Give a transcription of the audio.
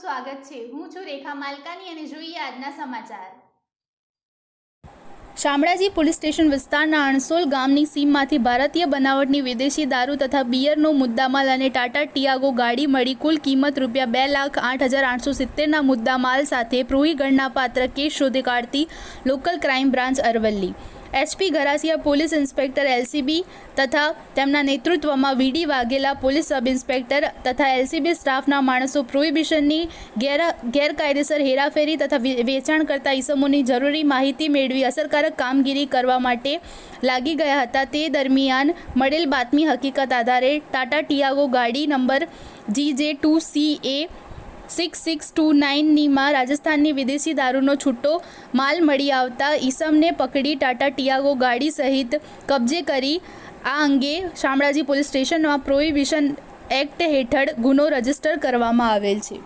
સ્વાગત છે. હું છું રેખા માલકાની અને જોઈએ આજના સમાચાર. શામળાજી પોલીસ સ્ટેશન વિસ્તારના અણસોલ ગામની સીમમાંથી ભારતીય બનાવટની વિદેશી દારૂ તથા બિયરનો મુદ્દામાલ અને ટાટા ટિયાગો ગાડી મળી કુલ કિંમત રૂપિયા બે લાખ આઠ હજાર આઠસો સિત્તેરના મુદ્દામાલ સાથે પ્રોહી ગણનાપાત્ર કેસ શોધી કાઢતી local crime branch Aravalli. SP Garasia police inspector LCB તથા તેમના નેતૃત્વમાં VD Vaghela police sub inspector તથા એલસીબી સ્ટાફના માણસો પ્રોહિબિશનની ગેર ગેરકાયદેસર હેરાફેરી તથા વેચાણ કરતા ઈસમોની જરૂરી માહિતી મેળવી અસરકારક કામગીરી કરવા માટે લાગી ગયા હતા. તે દરમિયાન મળેલ બાતમી હકીકત આધારે ટાટા ટિયાગો ગાડી number G J two C A six six two નાઇનનીમાં રાજસ્થાનની વિદેશી દારૂનો છૂટો માલ મળી આવતા ઈસમને પકડી ટાટા ટિયાગો ગાડી સહિત કબજે કરી. આ અંગે શામળાજી પોલીસ સ્ટેશનમાં પ્રોહિબિશન એક્ટ હેઠળ ગુનો રજિસ્ટર કરવામાં આવેલ છે.